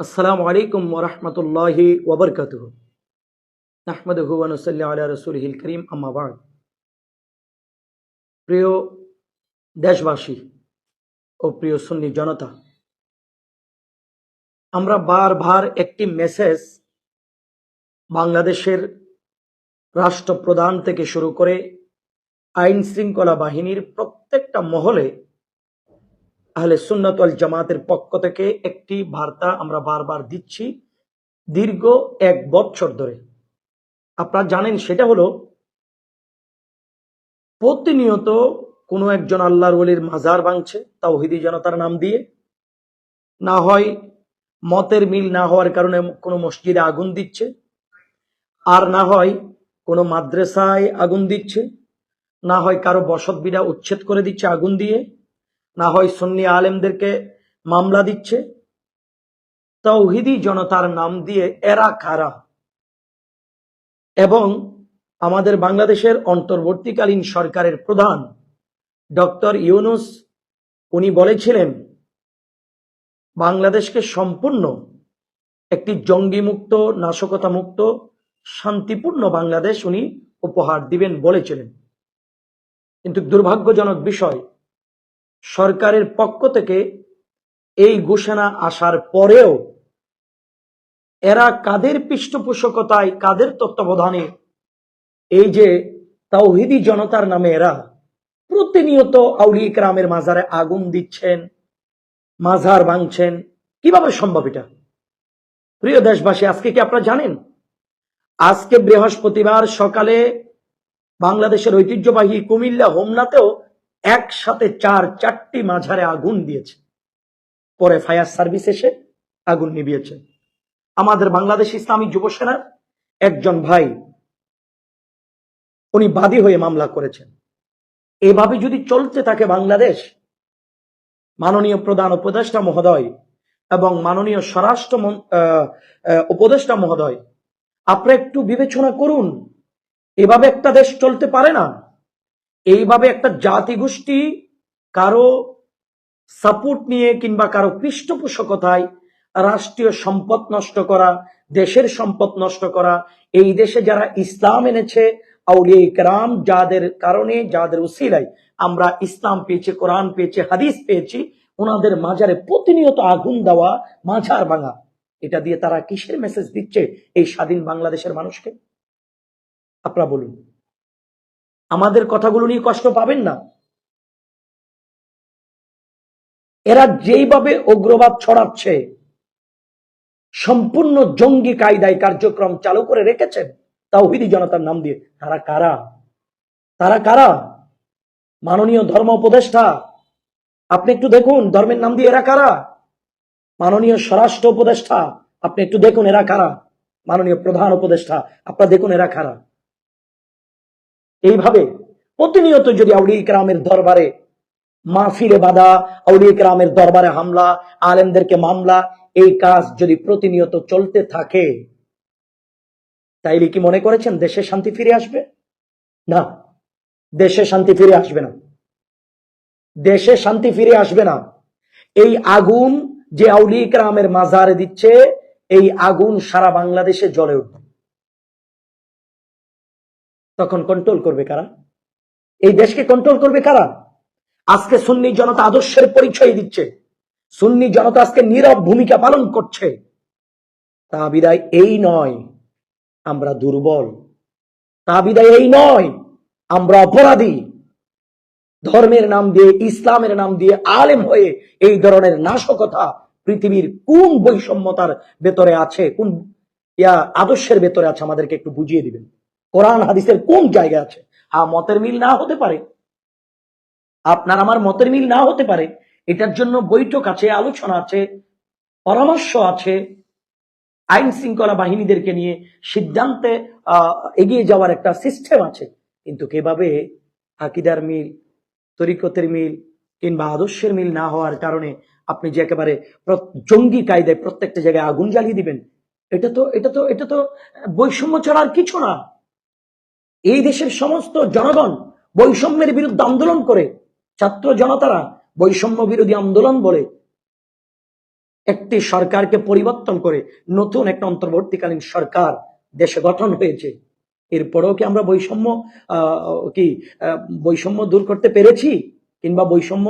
আসসালামু আলাইকুম ওরহমতুল্লাহি ওবরকাতুহ নাহমদহু ওয়ানুসাল্লি আলা রসুলহিল করিম আম্মাবাদ প্রিয় দেশবাসী ও প্রিয় সুন্নি জনতা, আমরা বারবার একটি মেসেজ বাংলাদেশের রাষ্ট্রপ্রধান থেকে শুরু করে আইন শৃঙ্খলা বাহিনীর প্রত্যেকটা মহলে আহলে ওয়াল জামাতের পক্ষ থেকে একটি বার্তা আমরা বারবার দিচ্ছি দীর্ঘ এক বছর ধরে। আপনারা জানেন সেটা হলো, প্রতিনিয়ত কোনো একজন আল্লাহর ওলির মাজার ভাঙছে তাও তাওহিদি জনতার নাম দিয়ে। না হয় মতের মিল না হওয়ার কারণে কোনো মসজিদে আগুন দিচ্ছে, আর না হয় কোনো মাদ্রাসায় আগুন দিচ্ছে, না হয় কারও বসত বিড়া উচ্ছেদ করে দিচ্ছে আগুন দিয়ে। না হয় সুন্নি আলেমদেরকে মামলা দিচ্ছে। তৌহিদি জনতার নাম দিয়ে এরা কারা এবং আমাদের বাংলাদেশের অন্তর্বর্তীকালীন সরকারের প্রধান ডক্টর ইউনুস, উনি বলেছিলেন, বাংলাদেশকে সম্পূর্ণ একটি জঙ্গি মুক্ত নাশকতা মুক্ত শান্তিপূর্ণ বাংলাদেশ উনি উপহার দিবেন বলেছিলেন। কিন্তু দুর্ভাগ্যজনক বিষয় সরকারের পক্ষ থেকে এই ঘোষণা আসার পরেও এরা কাদের পৃষ্ঠপোষকতায়, কাদের তত্ত্বাবধানে এই যে তাওহিদি জনতার নামে এরা প্রতিনিয়ত আউলি ইকরামের মাজারে আগুন দিচ্ছেন, মাজার ভাঙছেন, কীভাবে সম্ভব এটা? প্রিয় দেশবাসী, আজকে কি আপনারা জানেন? আজকে বৃহস্পতিবার সকালে বাংলাদেশের ঐতিহ্যবাহী কুমিল্লা হোমনাতেও একসাথে চার, চারটি মাঝারে আগুন দিয়েছে। পরে ফায়ার সার্ভিস এসে আগুন নিভিয়েছে। আমাদের বাংলাদেশ ইসলামী যুব সেনার একজন ভাই, উনি বাদী হয়ে মামলা করেছেন। এভাবে যদি চলতে থাকে বাংলাদেশ, মাননীয় প্রধান উপদেষ্টা মহোদয় এবং মাননীয় স্বরাষ্ট্র উপদেষ্টা মহোদয় আপনি একটু বিবেচনা করুন, এভাবে একটা দেশ চলতে পারে না? এইভাবে একটা জাতি গোষ্ঠী কারও সাপোর্ট নিয়ে কিংবা কারও পৃষ্ঠপোষকতায় রাষ্ট্রীয় সম্পদ নষ্ট করা, দেশের সম্পদ নষ্ট করা, এই দেশে যারা ইসলাম এনেছে, আউলিয়া ইকরাম, যাদের কারণে, যাদের উসিলায় আমরা ইসলাম পেয়েছি, কোরআন পেয়েছি, হাদিস পেয়েছি, ওনাদের মাজারে প্রতিনিয়ত আগুন দেওয়া, মাঝার ভাঙা। এটা দিয়ে তারা কিসের মেসেজ দিচ্ছে এই স্বাধীন বাংলাদেশের মানুষকে? আপনারা বলুন। আমাদের কথাগুলো নিয়ে কষ্ট পাবেন না। এরা যেইভাবে উগ্রবাদ ছড়াচ্ছে, সম্পূর্ণ জঙ্গি কায়দায় কার্যক্রম চালু করে রেখেছেন তাও তাওহিদি জনতার নাম দিয়ে। তারা কারা? তারা কারা? মাননীয় ধর্ম উপদেষ্টা, আপনি একটু দেখুন, ধর্মের নাম দিয়ে এরা কারা? মাননীয় স্বরাষ্ট্র উপদেষ্টা, আপনি একটু দেখুন, এরা কারা? মাননীয় প্রধান উপদেষ্টা, আপনারা দেখুন, এরা কারা? এইভাবে প্রতিনিয়ত যদি আউলি ইকরামের দরবারে মাহফিলে বাধা আউলি ইকরামের দরবারে হামলা, আলেমদেরকে মামলা, এই কাজ যদি প্রতিনিয়ত চলতে থাকে, তাইলে কি মনে করেছেন দেশে শান্তি ফিরে আসবে? না, দেশে শান্তি ফিরে আসবে না। দেশে শান্তি ফিরে আসবে না। এই আগুন যে আউলি ইকরামের মাজারে দিচ্ছে, এই আগুন সারা বাংলাদেশে জ্বলে উঠবে। তখন কন্ট্রোল করবে কারা? এই দেশকে কন্ট্রোল করবে কারা? আজকে সুন্নি জনতা আদর্শের পরিচয় দিচ্ছে। সুন্নি জনতা আজকে নীরব ভূমিকা পালন করছে। তা বিদায় এই নয়, আমরা দুর্বল। তা বিদায় এই নয়, আমরা অপরাধী। ধর্মের নাম দিয়ে, ইসলামের নাম দিয়ে আলেম হয়ে এই ধরনের নাশকতা পৃথিবীর কোন বৈষম্যতার ভেতরে আছে? কোন ইয়া আদর্শের ভেতরে আছে? আমাদেরকে একটু বুঝিয়ে দিবেন। কোরআন, হাদিসের কোন জায়গায় আছে? হ্যাঁ মতের মিল না হতে পারে। আপনার আমার মতের মিল না হতে পারে। এটার জন্য বৈঠক আছে, আলোচনা আছে, পরামর্শ আছে, আইন শৃঙ্খলা বাহিনীদেরকে নিয়ে সিদ্ধান্তে এগিয়ে যাওয়ার একটা সিস্টেম আছে। কিন্তু কীভাবে আকিদার মিল, তরিকতের মিল কিংবা আদর্শের মিল না হওয়ার কারণে আপনি যে একেবারে জঙ্গি কায়দায় প্রত্যেকটা জায়গায় আগুন জ্বালিয়ে দিবেন, এটা তো এটা তো এটা তো বৈষম্য ছাড়া আর কিছু না। এই দেশের সমস্ত জনগণ বৈষম্যের বিরুদ্ধে আন্দোলন করে, ছাত্র জনতারা বৈষম্য বিরোধী আন্দোলন বলে একটি সরকারকে পরিবর্তন করে নতুন একটা অন্তর্বর্তীকালীন সরকার দেশে গঠন হয়েছে। এরপরেও কি আমরা বৈষম্য কি বৈষম্য দূর করতে পেরেছি? কিংবা বৈষম্য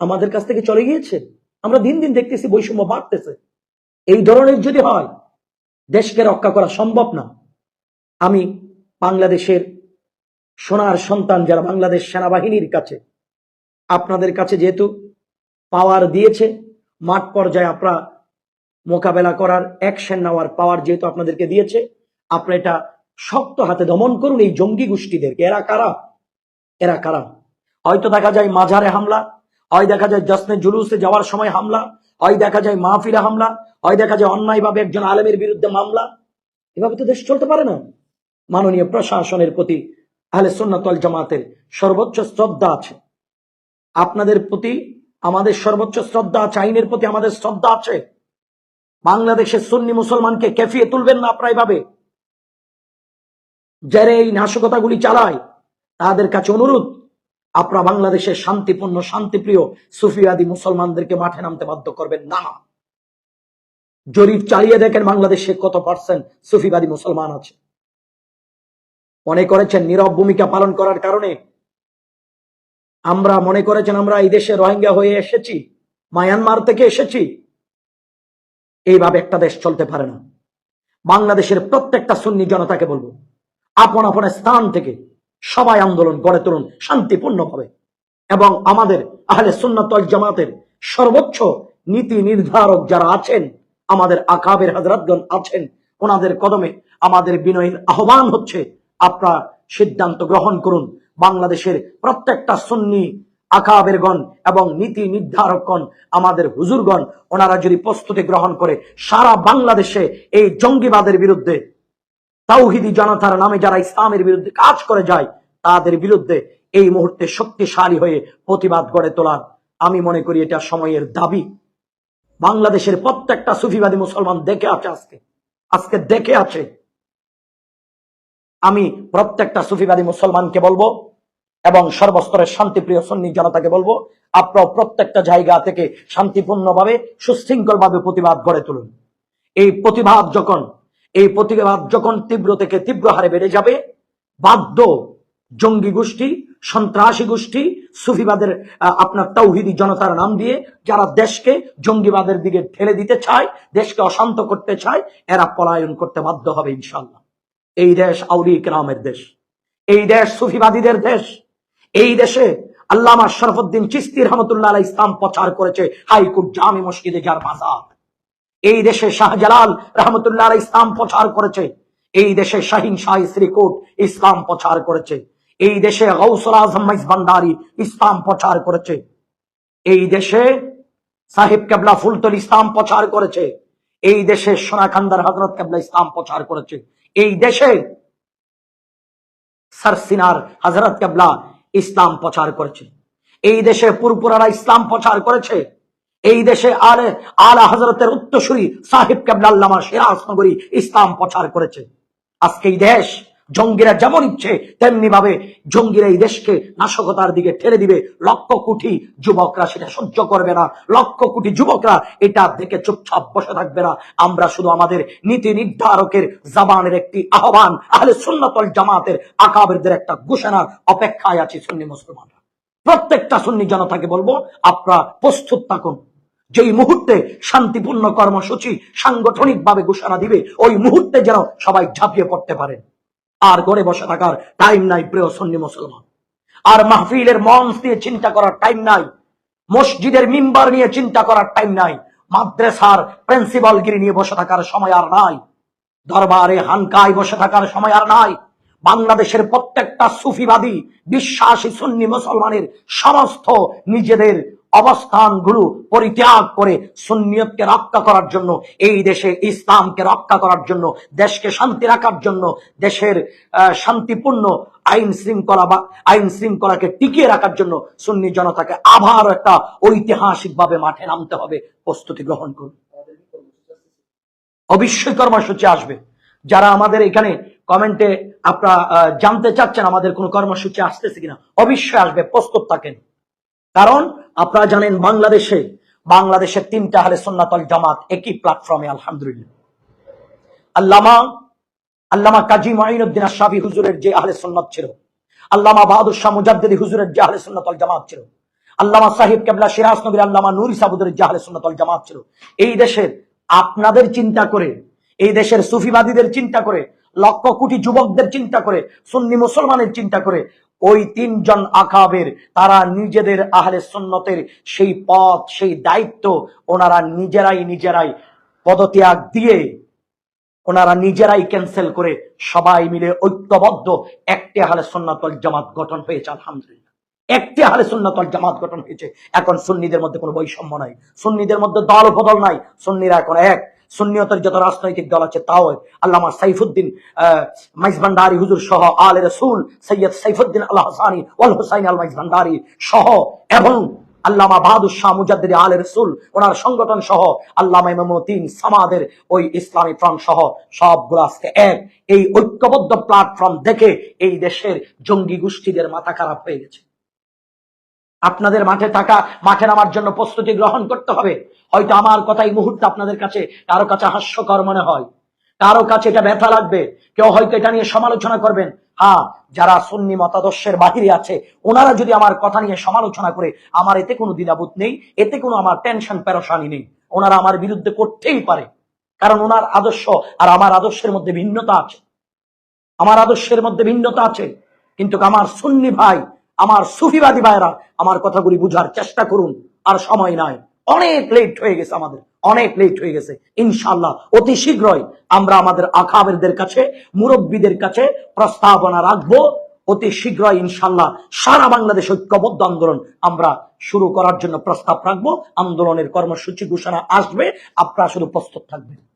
আমাদের কাছ থেকে চলে গিয়েছে? আমরা দিন দিন দেখতেছি বৈষম্য বাড়তেছে। এই ধরনের যদি হয়, দেশকে রক্ষা করা সম্ভব না। আমি বাংলাদেশের সোনার সন্তান যারা বাংলাদেশ সেনাবাহিনীর কাছে, আপনাদের কাছে যেহেতু পাওয়ার দিয়েছে, মাঠ পর্যায়ে আপনারা মোকাবেলা করার অ্যাকশন নেওয়ার পাওয়ার যেহেতু আপনাদেরকে দিয়েছে আপনারা এটা শক্ত হাতে দমন করুন এই জঙ্গি গোষ্ঠীদেরকে। এরা কারা? এরা কারা? হয়তো দেখা যায় মাঝারে হামলা, হয় দেখা যায় জশ্নে জুলুসে যাওয়ার সময় হামলা, হয় দেখা যায় মাহফিলে হামলা, হয় দেখা যায় অন্যায়ভাবে একজন আলেমের বিরুদ্ধে মামলা। এভাবে তো দেশ চলতে পারে না। মাননীয় প্রশাসনের প্রতি আহলে সুন্নাতল জামাতের সর্বোচ্চ শ্রদ্ধা আছে। আপনাদের প্রতি আমাদের সর্বোচ্চ শ্রদ্ধা আছে, আইনের প্রতি আমাদের শ্রদ্ধা আছে। বাংলাদেশের সুন্নি মুসলমানকে কেফিয়ে তুলবেন না আপনারা এভাবে। যারা এই নাশকতাগুলি চালায়, তাদের কাছে অনুরোধ, আপনারা বাংলাদেশের শান্তিপূর্ণ, শান্তিপ্রিয় সুফিয়াদি মুসলমানদেরকে মাঠে নামতে বাধ্য করবেন না। জরিপ চালিয়ে দেখেন বাংলাদেশে কত পার্সেন্ট সুফিবাদী মুসলমান আছে। মনে করেছেন নীরব ভূমিকা পালন করার কারণে? আমরা মনে করেছেন আমরা এই দেশে রোহিঙ্গা হয়ে এসেছি, মায়ানমার থেকে এসেছি। এইভাবে একটা দেশ চলতে পারে না। বাংলাদেশের প্রত্যেকটা সুন্নি জনতাকে বলব, আপন আপন স্থান থেকে সবাই আন্দোলন গড়ে তুলুন শান্তিপূর্ণভাবে। এবং আমাদের আহলে সুন্নাতল জামাতের সর্বোচ্চ নীতি নির্ধারক যারা আছেন, আমাদের আকাবের হাজরাতগণ আছেন, ওনাদের কদমে আমাদের বিনয়ের আহ্বান হচ্ছে আপনারা সিদ্ধান্ত গ্রহণ করুন। বাংলাদেশের প্রত্যেকটা সুন্নি, আকাবেরগণ এবং নীতি নির্ধারকগণ, আমাদের হুজুরগণ, ওনারা যদি প্রস্তুতি গ্রহণ করে, সারা বাংলাদেশে এই জঙ্গিবাদের বিরুদ্ধে, তাওহিদি জনতার নামে যারা ইসলামের বিরুদ্ধে কাজ করে যায়, তাদের বিরুদ্ধে এই মুহূর্তে শক্তিশালী হয়ে প্রতিবাদ গড়ে তোলার, আমি মনে করি এটা সময়ের দাবি। বাংলাদেশের প্রত্যেকটা সুফিবাদী মুসলমান দেখে আছে আজকে। আজকে দেখে আছে। আমি প্রত্যেকটা সুফিবাদী মুসলমানকে বলব এবং সর্বস্তরের শান্তিপ্রিয় সন্নি জনতাকে বলব আপনারা প্রত্যেকটা জায়গা থেকে শান্তিপূর্ণভাবে, সুশৃঙ্খলভাবে প্রতিবাদ গড়ে তুলুন। এই প্রতিবাদ যখন, এই প্রতিবাদ যখন তীব্র থেকে তীব্র হারে বেড়ে যাবে, বাধ্য জঙ্গি গোষ্ঠী, সন্ত্রাসী গোষ্ঠী, সুফিবাদের আপনার তৌহিদি জনতার নাম দিয়ে যারা দেশকে জঙ্গিবাদের দিকে ঠেলে দিতে চায়, দেশকে অশান্ত করতে চায়, এরা পলায়ন করতে বাধ্য হবে ইনশাল্লাহ এই দেশ আউলি কেরামের দেশ। এই দেশ সুফিবাদীদের দেশ। এই দেশে আল্লামা শরফুদ্দিন চিস্তি রহমতুল্লাহ ইসলাম প্রচার করেছে হাইকোর্ট জামি মসজিদে যার মাজার এই দেশে শাহজালাল রহমতুল্লাহ ইসলাম প্রচার করেছে। এই দেশে শাহিন শাহ শ্রীকোট ইসলাম প্রচার করেছে। এই দেশে গৌসুল আজম ভান্ডারি ইসলাম প্রচার করেছে। এই দেশে সাহেব কেবলা ফুলতল ইসলাম প্রচার করেছে। এই দেশে সোনাখান্দার হজরত কেবলা ইসলাম প্রচার করেছে। এই দেশে সারসিনার হাজরত কেবলা ইসলাম প্রচার করেছে এই দেশে পুরপুরারা ইসলাম প্রচার করেছে। এই দেশে আর আলা হজরতের উত্তরসূরি সাহেব কেবলা আল্লামা সিরাজনগরী ইসলাম প্রচার করেছে। আজকে এই দেশ জঙ্গিরা যেমন ইচ্ছে তেমনি ভাবে জঙ্গিরা এই দেশকে নাশকতার দিকে ঠেলে দিবে। লক্ষ কোটি যুবকরা সেটা সহ্য করবে না। লক্ষ কোটি যুবকরা এটা দেখে চুপচাপ বসে থাকবে না। আমরা শুধু আমাদের নীতি নির্ধারকের জাবানের একটি আহ্বান। আহলে সুন্নতল জামাতের আকাবেরদের একটা ঘোষণার অপেক্ষায় আছি সুন্নি মুসলমানরা। প্রত্যেকটা সুন্নি জনতাকে বলব, আপনারা প্রস্তুত থাকুন। যেই মুহূর্তে শান্তিপূর্ণ কর্মসূচি সাংগঠনিক ভাবে ঘোষণা দিবে, ওই মুহূর্তে যেন সবাই ঝাঁপিয়ে পড়তে পারেন। আর ঘরে বসে থাকার টাইম নাই, প্রিয় সন্নি মুসলমান। আর মাহফিলের মঞ্চ দিয়ে চিন্তা করার টাইম নাই, মসজিদের মিম্বার নিয়ে চিন্তা করার টাইম নাই, মাদ্রাসার প্রিন্সিপালগিরি নিয়ে বসে থাকার সময় আর নাই, দরবারে হানকায় বসে থাকার সময় আর নাই, বাংলাদেশের প্রত্যেকটা সুফিবাদী, বিশ্বাসী সুন্নি মুসলমানের সমস্ত নিজেদের অবস্থানগুলো পরিত্যাগ করে সুন্নিয়তকে রক্ষা করার জন্য, এই দেশে ইসলামকে রক্ষা করার জন্য, দেশকে শান্তি রাখার জন্য, দেশের শান্তিপূর্ণ আইন শৃঙ্খলা বা আইন শৃঙ্খলাকে টিকিয়ে রাখার জন্য সুন্নি জনতাকে আবার একটা ঐতিহাসিকভাবে মাঠে নামতে হবে। প্রস্তুতি গ্রহণ করুন। অবশ্যই কর্মসূচি আসবে। যারা আমাদের এখানে কমেন্টে আপনারা জানতে চাচ্ছেন আমাদের কোনো কর্মসূচি আসতেছে কিনা, অবশ্যই আসবে, প্রস্তুত থাকেন। কারণ আপনারা জানেন বাংলাদেশে বাংলাদেশের তিনটা হালে সুন্নাতল জামাত একই প্ল্যাটফর্মে আলহামদুলিল্লাহ। আল্লামা আল্লামা কাজী মাইনুদ্দিন আশাফি হুজুরের যে আহলে সুন্নত ছিল, আল্লামা বাহাদুর শাহ মুজাদ্দিদি হুজুরের যে আহলে সুন্নাতল জামাত ছিল, আল্লামা সাহিব কেবলা সিরাজ নবীর আল্লামা নুরি সাবুদের যে আহলে সুন্নাতল জামাত ছিল, এই দেশের আপনাদের চিন্তা করে, এই দেশের সুফিবাদীদের চিন্তা করে, লক্ষ কোটি যুবকদের চিন্তা করে, সুন্নি মুসলমানের চিন্তা করে ওই তিনজন আকাবের, তারা নিজেদের আহলে সুন্নতের সেই পথ, সেই দায়িত্ব ওনারা নিজেরাই নিজেরাই পদত্যাগ দিয়ে ওনারা নিজেরাই ক্যান্সেল করে সবাই মিলে ঐক্যবদ্ধ একটি হালে সুন্নাতল জামাত গঠন হয়েছে, আলহামদুলিল্লাহ। একটি হালে সুন্নাতল জামাত গঠন হয়েছে। এখন সুন্নিদের মধ্যে কোনো বৈষম্য নাই। সুন্নিদের মধ্যে দল বদল নাই। সুন্নিরা এখন এক। সুন্নিয়তের যত রাজনৈতিক দল আছে, তাও। আল্লামা সাইফুদ্দিন মাইজভান্ডারি হুজুর সহ আল রসুল, সৈয়দ সাইফুদ্দিন আল্লাহ হাসানি ওয়াল হুসাইন আল মাইজভান্ডারি সহ এবং আল্লামা বাহাদুর শাহ মুজাদ্দিদ আলে রসুল, ওনার সংগঠন সহ আল্লামা ইমামুদ্দিন সামাদের ওই ইসলামী ফ্রন্ট সহ সবগুলো আজকে এক এই ঐক্যবদ্ধ প্ল্যাটফর্ম দেখে এই দেশের জঙ্গি গোষ্ঠীদের মাথা খারাপ হয়ে গেছে আপনাদের মাঠে থাকা, মাঠে নামার জন্য প্রস্তুতি গ্রহণ করতে হবে। হয়তো আমার কথা এই মুহূর্তে আপনাদের কাছে কারও কাছে হাস্যকর মনে হয়। কারও কাছে এটা ব্যথা লাগবে। কেউ হয়তো এটা নিয়ে সমালোচনা করবেন। হ্যাঁ যারা সুন্নি মতাদর্শের বাহিরে আছে, ওনারা যদি আমার কথা নিয়ে সমালোচনা করে, আমার এতে কোনো দ্বিধাবোধ নেই, এতে কোনো আমার টেনশন পেরোসানি নেই। ওনারা আমার বিরুদ্ধে করতেই পারে। কারণ ওনার আদর্শ আর আমার আদর্শের মধ্যে ভিন্নতা আছে। আমার আদর্শের মধ্যে ভিন্নতা আছে। কিন্তু আমার সুন্নি ভাই আমার সুফিবাদী ভাইরা আমার কথাগুলি বুঝার চেষ্টা করুন। আর সময় নাই। অনেক লেট হয়ে গেছে আমাদের। অনেক লেট হয়ে গেছে। ইনশাল্লাহ অতি শীঘ্রই আমরা আমাদের আখাবেরদের কাছে, মুরব্বীদের কাছে প্রস্তাবনা রাখব। অতি শীঘ্রই ইনশাল্লাহ সারা বাংলাদেশ ঐক্যবদ্ধ আন্দোলন আমরা শুরু করার জন্য প্রস্তাব রাখব। আন্দোলনের কর্মসূচি ঘোষণা আসবে। আপনারা শুধু প্রস্তুত থাকবেন।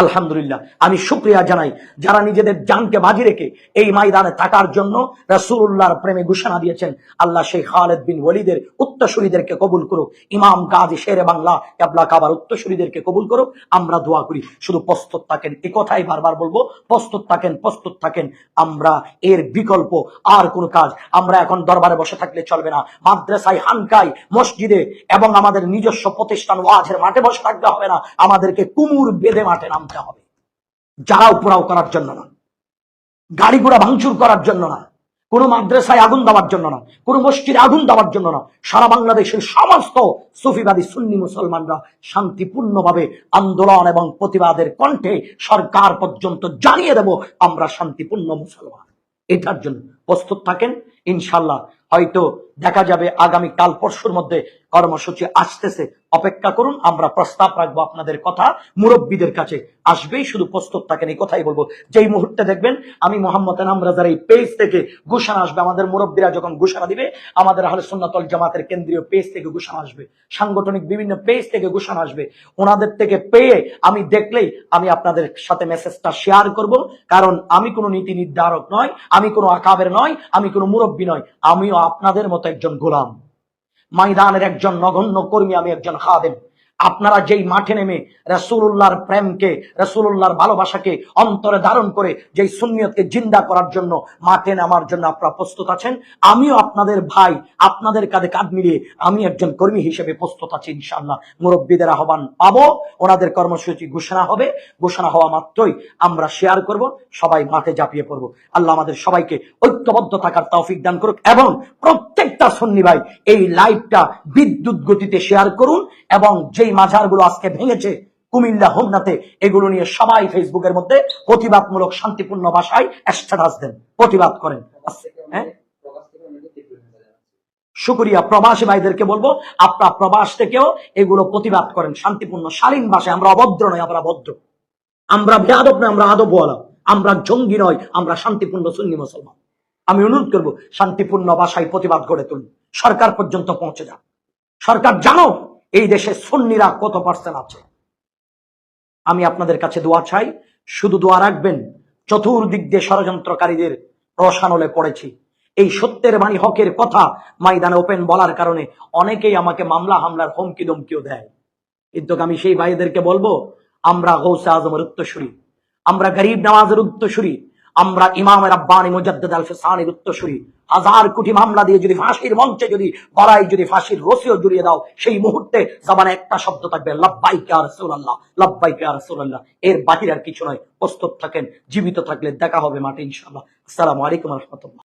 আলহামদুলিল্লাহ। আমি শুক্রিয়া জানাই যারা নিজেদের জানকে বাজি রেখে এই ময়দানে থাকার জন্য রাসূলুল্লাহর প্রেমে ঘোষণা দিয়েছেন। আল্লাহ সেই খালেদ বিন ওয়ালিদের উত্তরসূরিদেরকে কবুল করুক। ইমাম গাজী শেরে বাংলা ক্যাবলা কাবার উত্তরসূরিদেরকে কবুল করুক। আমরা দোয়া করি, শুধু প্রস্তুত থাকেন, এ কথাই বারবার বলব, প্রস্তুত থাকেন প্রস্তুত থাকেন। আমরা এর বিকল্প আর কোন কাজ, আমরা এখন দরবারে বসে থাকলে চলবে না। মাদ্রাসায় হানকাই মসজিদে এবং আমাদের নিজস্ব প্রতিষ্ঠান ওয়াজের মাঠে বসে থাকতে হবে না। আমাদেরকে কুমুর বেঁধে মাঠে নামতে হবে। যারাও পোড়াও করার জন্য না, গাড়ি ঘোড়া ভাঙচুর করার জন্য না, কোন মাদ্রাসায় আগুন দেওয়ার জন্য না, কোন মসজিদে আগুন দেওয়ার জন্য না, সারা বাংলাদেশের সমস্ত সুফিবাদী সুন্নি মুসলমানরা শান্তিপূর্ণভাবে আন্দোলন এবং প্রতিবাদের কণ্ঠে সরকার পর্যন্ত জানিয়ে দেব, আমরা শান্তিপূর্ণ মুসলমান। এটার জন্য প্রস্তুত থাকেন। ইনশাল্লাহ হয়তো দেখা যাবে আগামী কাল পরশুর মধ্যে কর্মসূচি আসতেছে। অপেক্ষা করুন, আমরা প্রস্তাব রাখব আপনাদের কথা। মুরব্বীদের কাছে আসবেই, শুধু প্রস্তুত থাকেন, এই কথাই বলব। যেই মুহূর্তে দেখবেন, আমি মোহাম্মদ এনাম রাজার এই পেজ থেকে ঘোষণা আসবে। আমাদের মুরব্বীরা যখন ঘোষণা দিবে, আমাদের আহলে সুন্নাতল জামাতের কেন্দ্রীয় পেজ থেকে ঘোষণা আসবে। সাংগঠনিক বিভিন্ন পেজ থেকে ঘোষণা আসবে। ওনাদের থেকে পেয়ে আমি দেখলেই আমি আপনাদের সাথে মেসেজটা শেয়ার করব। কারণ আমি কোনো নীতি নির্ধারক নয়, আমি কোনো আকাবের নয়, আমি কোনো মুরব্বী নয় আমিও আপনাদের মতো একজন গোলাম। মাইদানের একজন নগণ্য কর্মী আমি একজন খাদেম। আপনারা যেই মাঠে নেমে রসুল্লাহর প্রেমকে রসুল্লাহর ভালোবাসাকে অন্তরে ধারণ করে যেই সুন্নিয়তকে জিন্দা করার জন্য মাঠে নামার জন্য আপনারা প্রস্তুত আছেন, আমিও আপনাদের ভাই, আপনাদের কাঁধে কাঁধ মিলিয়ে আমি একজন কর্মী হিসেবে প্রস্তুত আছি ইনশাল্লাহ মুরব্বীদের আহ্বান পাবো, ওনাদের কর্মসূচি ঘোষণা হবে, ঘোষণা হওয়া মাত্রই আমরা শেয়ার করব, সবাই মাঠে ঝাঁপিয়ে পড়ব। আল্লাহ আমাদের সবাইকে ঐক্যবদ্ধ থাকার তৌফিক দান করুক এবং প্রত্যেকটা সন্নি ভাই এই লাইভটা বিদ্যুৎ গতিতে শেয়ার করুন এবং যেই মাঝারগুলো আজকে ভেঙেছে কুমিল্লা, হোমনাতে। এগুলো নিয়ে সবাই ফেসবুকের মধ্যে প্রতিবাদমূলক শান্তিপূর্ণ ভাষায় স্ট্যাটাস দেন, প্রতিবাদ করেন। হ্যাঁ? শুক্রিয়া, প্রবাসী ভাইদেরকে বলব, আপনার প্রবাস থেকেও এগুলো প্রতিবাদ করেন, শান্তিপূর্ণ, শালীন ভাষায়। আমরা অভদ্র নয়, আমরা ভদ্র। আমরা বেয়াদব নয়, আমরা আদবওয়ালা। আমরা জঙ্গি নয়, আমরা শান্তিপূর্ণ সুন্নি মুসলমান। আমি অনুরোধ করব, শান্তিপূর্ণ ভাষায় প্রতিবাদ গড়ে তুলুন। সরকার পর্যন্ত পৌঁছে যান সরকার জানো এই দেশে সুন্নিরা কত পার্সেন্ট আছে? আমি আপনাদের কাছে দোয়া চাই, শুধু দোয়া রাখবেন, চতুর্দিক দিয়ে ষড়যন্ত্রকারীদের রসানলে পড়েছি। এই সত্যের বাণী হকের কথা ময়দানে ওপেন বলার কারণে অনেকেই আমাকে মামলা, হামলার হুমকি দমকিও দেয়। কিন্তু আমি সেই ভাইদেরকে বলব, আমরা গৌসে আজমের উত্তরসূরি, আমরা গরিব নওয়াজের উত্তরসূরি আমরা ইমামের আব্বানি মজাদ্দ আল ফিসানির উত্তরসূরি, হাজার কোটি মামলা দিয়ে যদি ফাঁসির মঞ্চে যদি গড়াই যদি ফাঁসির রসিও জুড়িয়ে দাও, সেই মুহূর্তে জামানে একটা শব্দ থাকবে লব্বাই কে আর সোল্লাহ লব্বাই কে আর সৌরাল্লাহ এর বাহির আর কিছু নয়, প্রস্তুত থাকেন, জীবিত থাকলে দেখা হবে মাঠে ইনশাল্লাহ আসসালামু আলাইকুম রহমতুল্লাহ।